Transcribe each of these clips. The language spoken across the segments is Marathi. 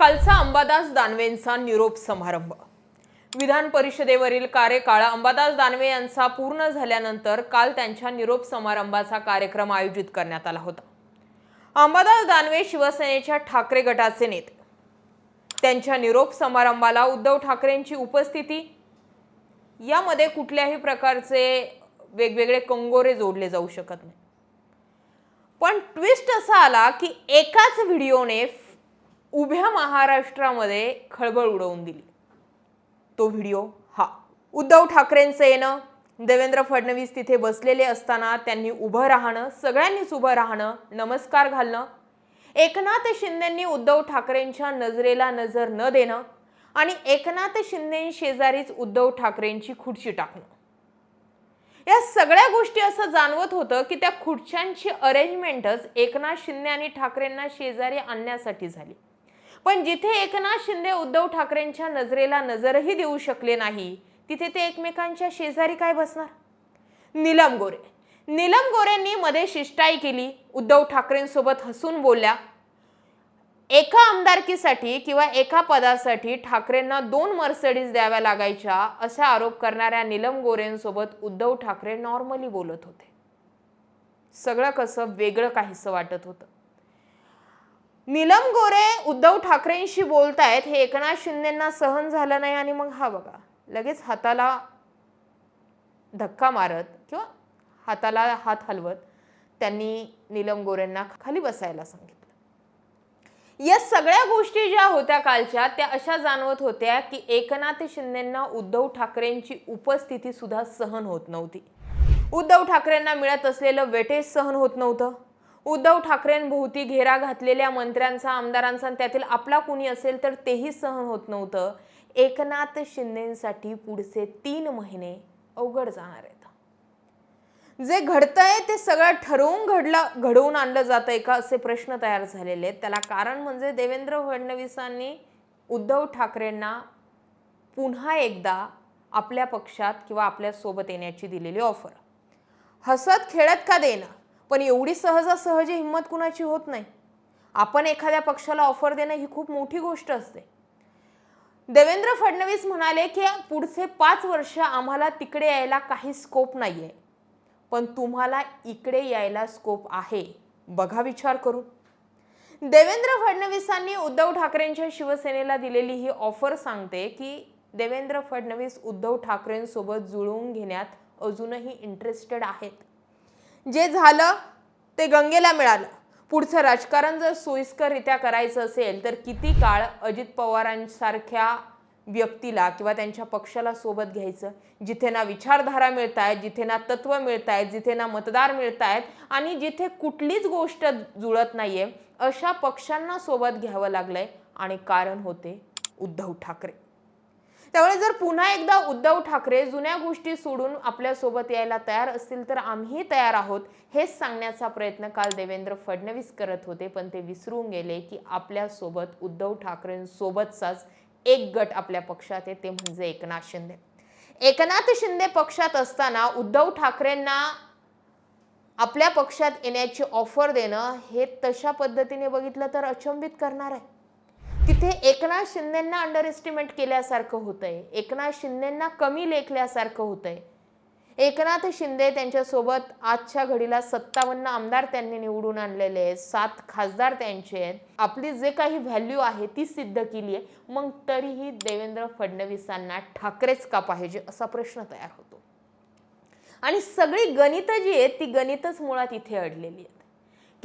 कालचा अंबादास दानवेंचा निरोप समारंभ. विधान परिषदेवरील कार्यकाळ अंबादास दानवे यांचा पूर्ण झाल्यानंतर काल त्यांच्या निरोप समारंभाचा कार्यक्रम आयोजित करण्यात आला होता. अंबादास दानवे शिवसेनेच्या ठाकरे गटाचे नेते. त्यांच्या निरोप समारंभाला उद्धव ठाकरेंची उपस्थिती. यामध्ये कुठल्याही प्रकारचे वेगवेगळे कंगोरे जोडले जाऊ शकत नाही. पण ट्विस्ट असा आला की एकाच व्हिडिओने उभ्या महाराष्ट्रामध्ये खळबळ उडवून दिली. तो व्हिडिओ हा. उद्धव ठाकरेंचं येणं देवेंद्र फडणवीस तिथे बसलेले असताना त्यांनी उभं राहणं सगळ्यांनीच उभं राहणं नमस्कार घालणं एकनाथ शिंदेंनी उद्धव ठाकरेंच्या नजरेला नजर न देणं आणि एकनाथ शिंदे शेजारीच उद्धव ठाकरेंची खुर्ची टाकणं. या सगळ्या गोष्टी असं जाणवत होतं की त्या खुर्च्यांची अरेंजमेंटच एकनाथ शिंदे आणि ठाकरेंना शेजारी आणण्यासाठी झाली. पण जिथे एकनाथ शिंदे उद्धव ठाकरेंच्या नजरेला नजरही देऊ शकले नाही तिथे ते एकमेकांच्या शेजारी काय बसणार? नीलम गोरे नीलम गोरेंनी मध्ये शिष्टाई केली उद्धव ठाकरेंसोबत हसून बोलल्या एका आमदारकीसाठी किंवा एका पदासाठी ठाकरेंना दोन मर्सडीज द्याव्या लागायच्या असा आरोप करणाऱ्या नीलम गोरेंसोबत उद्धव ठाकरे नॉर्मली बोलत होते. सगळं कसं वेगळं काहीसं वाटत होतं. नीलम गोरे उद्धव ठाकरेंशी बोलतायत हे एकनाथ शिंदेंना सहन झालं नाही आणि मग हा बघा लगेच हाताला धक्का मारत किंवा हाताला हात हलवत त्यांनी नीलम गोरेंना खाली बसायला सांगितलं. या सगळ्या गोष्टी ज्या होत्या कालच्या त्या अशा जाणवत होत्या की एकनाथ शिंदेंना उद्धव ठाकरेंची उपस्थिती सुद्धा सहन होत नव्हती. उद्धव ठाकरेंना मिळत असलेलं वेटेज सहन होत नव्हतं. उद्धव ठाकरेंभोवती घेरा घातलेल्या मंत्र्यांचा आमदारांचा आणि त्यातील आपला कुणी असेल तर तेही सहन होत नव्हतं. एकनाथ शिंदेसाठी पुढचे तीन महिने अवघड जाणार आहेत. जे घडतंय ते सगळं ठरवून घडलं घडवून आणलं जातंय का असे प्रश्न तयार झालेले आहेत. त्याला कारण म्हणजे देवेंद्र फडणवीसांनी उद्धव ठाकरेंना पुन्हा एकदा आपल्या पक्षात किंवा आपल्यासोबत येण्याची दिलेली ऑफर हसत खेळत का देणं? पण एवढी सहजासहजी हिंमत कुणाची होत नाही. आपण एखाद्या पक्षाला ऑफर देणं ही खूप मोठी गोष्ट असते. देवेंद्र फडणवीस म्हणाले की पुढचे पाच वर्ष आम्हाला तिकडे यायला काही स्कोप नाही आहे पण तुम्हाला इकडे यायला स्कोप आहे. बघा विचार करून. देवेंद्र फडणवीसांनी उद्धव ठाकरेंच्या शिवसेनेला दिलेली ही ऑफर सांगते की देवेंद्र फडणवीस उद्धव ठाकरेंसोबत जुळवून घेण्यात अजूनही इंटरेस्टेड आहेत. जे झालं ते गंगेला मिळालं. पुढचं राजकारण जर सोयीस्कररित्या करायचं असेल तर किती काळ अजित पवारांसारख्या व्यक्तीला किंवा त्यांच्या पक्षाला सोबत घ्यायचं? जिथे ना विचारधारा मिळत आहेत जिथे ना तत्व मिळत आहेत जिथे ना मतदार मिळत आहेत आणि जिथे कुठलीच गोष्ट जुळत नाही आहे अशा पक्षांना सोबत घ्यावं लागलं आहे आणि कारण होते उद्धव ठाकरे. त्यामुळे जर पुन्हा एकदा उद्धव ठाकरे जुन्या गोष्टी सोडून आपल्यासोबत यायला तयार असतील तर आम्ही तयार आहोत हेच सांगण्याचा प्रयत्न काल देवेंद्र फडणवीस करत होते. पण ते विसरून गेले की आपल्यासोबत उद्धव ठाकरेंसोबतचाच एक गट आपल्या पक्षात आहे ते म्हणजे एकनाथ शिंदे. एकनाथ शिंदे पक्षात असताना उद्धव ठाकरेंना आपल्या पक्षात येण्याची ऑफर देणं हे तशा पद्धतीने बघितलं तर अचंबित करणार आहे. तिथे एकनाथ शिंदेंना अंडर एस्टिमेट केल्यासारखं होतंय. एकनाथ शिंदेंना कमी लेखल्यासारखं होतंय. एकनाथ शिंदे त्यांच्यासोबत आजच्या घडीला सत्तावन्न आमदार त्यांनी निवडून आणलेले आहेत. सात खासदार त्यांचे आहेत. आपली जे काही व्हॅल्यू आहे ती सिद्ध केली आहे. मग तरीही देवेंद्र फडणवीसांना ठाकरेच का पाहिजे असा प्रश्न तयार होतो. आणि सगळी गणितं जी आहेत ती गणितच मुळात इथे अडलेली आहेत.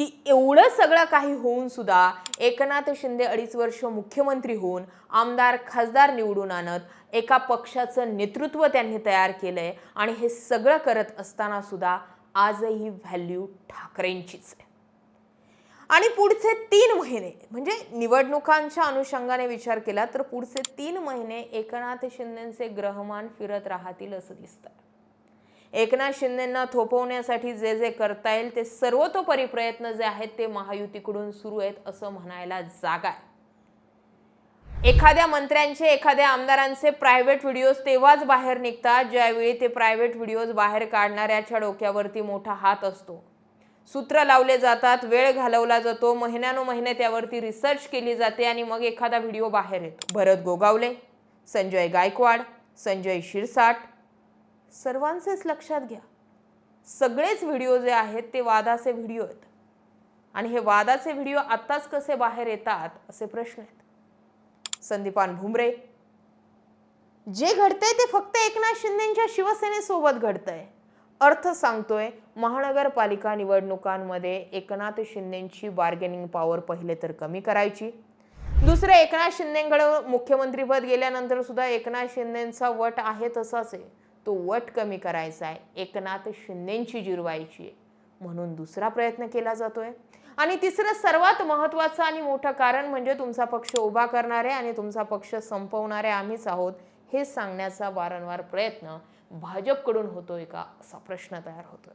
की एवढं सगळं काही होऊन सुद्धा एकनाथ शिंदे अडीच वर्ष मुख्यमंत्री होऊन आमदार खासदार निवडून आणत एका पक्षाचं नेतृत्व त्यांनी तयार केलंय आणि हे सगळं करत असताना सुद्धा आजही व्हॅल्यू ठाकरेंचीच आहे. आणि पुढचे तीन महिने म्हणजे निवडणुकांच्या अनुषंगाने विचार केला तर पुढचे तीन महिने एकनाथ शिंदेचे ग्रहमान फिरत राहतील असं दिसतं एकनाथ शिंदेंना थोपवण्यासाठी जे जे करता येईल ते सर्वतोपरी प्रयत्न जे आहेत ते महायुतीकडून सुरू आहेत असं म्हणायला जागा आहे. एखाद्या मंत्र्यांचे एखाद्या आमदारांचे प्रायव्हेट व्हिडिओज तेव्हाच बाहेर निघतात ज्यावेळी ते प्रायव्हेट व्हिडिओज बाहेर काढणाऱ्याच्या डोक्यावरती मोठा हात असतो. सूत्र लावले जातात वेळ घालवला जातो महिन्यानुमहिने त्यावरती रिसर्च केली जाते आणि मग एखादा व्हिडिओ बाहेर येतो. भरत गोगावले संजय गायकवाड संजय शिरसाट सर्वांचेच लक्षात घ्या. सगळेच व्हिडिओ जे आहेत ते वादाचे व्हिडिओ आहेत. आणि हे वादाचे व्हिडिओ आत्ताच कसे बाहेर येतात असे प्रश्न आहेत. संदीपान भुमरे जे घडतंय ते फक्त एकनाथ शिंदेच्या शिवसेनेसोबत घडतंय. अर्थ सांगतोय महानगरपालिका निवडणुकांमध्ये एकनाथ शिंदेची बार्गेनिंग पॉवर पहिले तर कमी करायची. दुसरं एकनाथ शिंदेकडे मुख्यमंत्रीपद गेल्यानंतर सुद्धा एकनाथ शिंदेचा वट आहे तसाच आहे. तो वट कमी करायचा आहे. एकनाथ शिंदेंची जिरवायची आहे. म्हणून दुसरा प्रयत्न केला जातोय. आणि तिसरं सर्वात महत्वाचं आणि मोठं कारण म्हणजे तुमचा पक्ष उभा करणारे आणि तुमचा पक्ष संपवणारे आम्हीच आहोत हे सांगण्याचा वारंवार प्रयत्न भाजपकडून होतोय का असा प्रश्न तयार होतोय.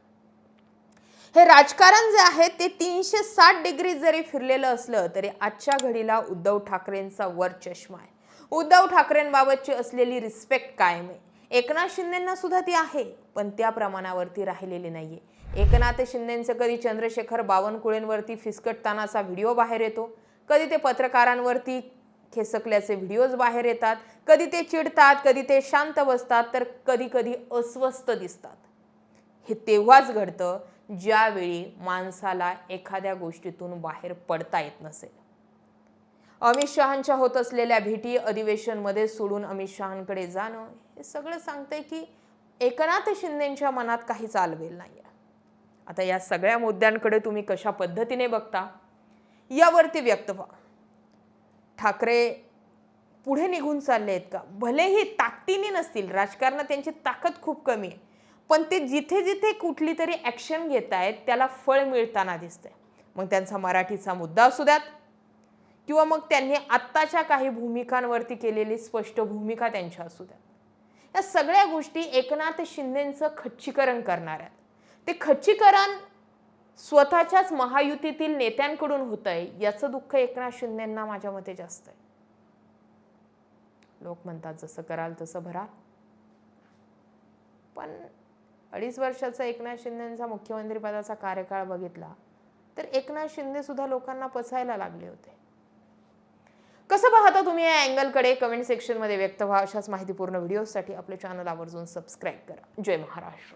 हे राजकारण जे आहे ते तीनशे साठ डिग्री जरी फिरलेलं असलं तरी आजच्या घडीला उद्धव ठाकरेंचा वर चष्मा आहे. उद्धव ठाकरेंबाबतची असलेली रिस्पेक्ट कायम आहे. एकनाथ शिंदेंना सुद्धा ती आहे पण त्या प्रमाणावरती राहिलेली नाहीये. एकनाथ शिंदेंचं कधी चंद्रशेखर बावनकुळेंवरती फिसकटतानाचा व्हिडिओ बाहेर येतो कधी ते पत्रकारांवरती खेसकल्याचे व्हिडिओज बाहेर येतात कधी ते चिडतात कधी ते शांत बसतात तर कधी कधी अस्वस्थ दिसतात. हे तेव्हाच घडतं ज्यावेळी माणसाला एखाद्या गोष्टीतून बाहेर पडता येत नसेल अमित शहांच्या होत असलेल्या भेटी अधिवेशनमध्ये सोडून अमित शहांकडे जाणं हे सगळं सांगतंय की एकनाथ शिंदेंच्या मनात काही चालवेल नाही आता या सगळ्या मुद्द्यांकडे तुम्ही कशा पद्धतीने बघता यावरती व्यक्त व्हा. ठाकरे पुढे निघून चालले आहेत का? भलेही ताकदीने नसतील राजकारणात त्यांची ताकद खूप कमी आहे पण ते जिथे जिथे कुठली तरी ॲक्शन घेत आहेत त्याला फळ मिळताना दिसतंय. मग त्यांचा मराठीचा मुद्दा असू द्यात किंवा मग त्यांनी आत्ताच्या काही भूमिकांवरती केलेली स्पष्ट भूमिका त्यांच्या असू द्यात. या सगळ्या गोष्टी एकनाथ शिंदेचं खच्चीकरण करणार आहेत. ते खच्चीकरण स्वतःच्याच महायुतीतील नेत्यांकडून होत आहे याचं दुःख एकनाथ शिंदेंना माझ्या मते जास्त आहे. लोक म्हणतात जसं कराल तसं भराल पण अडीच वर्षाचा एकनाथ शिंदेचा मुख्यमंत्रीपदाचा कार्यकाळ बघितला तर एकनाथ शिंदे सुद्धा लोकांना पचायला लागले होते. कसं पाहता तुम्ही या अँगलकडे? कमेंट सेक्शनमध्ये व्यक्त व्हा. अशाच माहितीपूर्ण व्हिडिओसाठी आपले चॅनल आवर्जून सबस्क्राईब करा. जय महाराष्ट्र.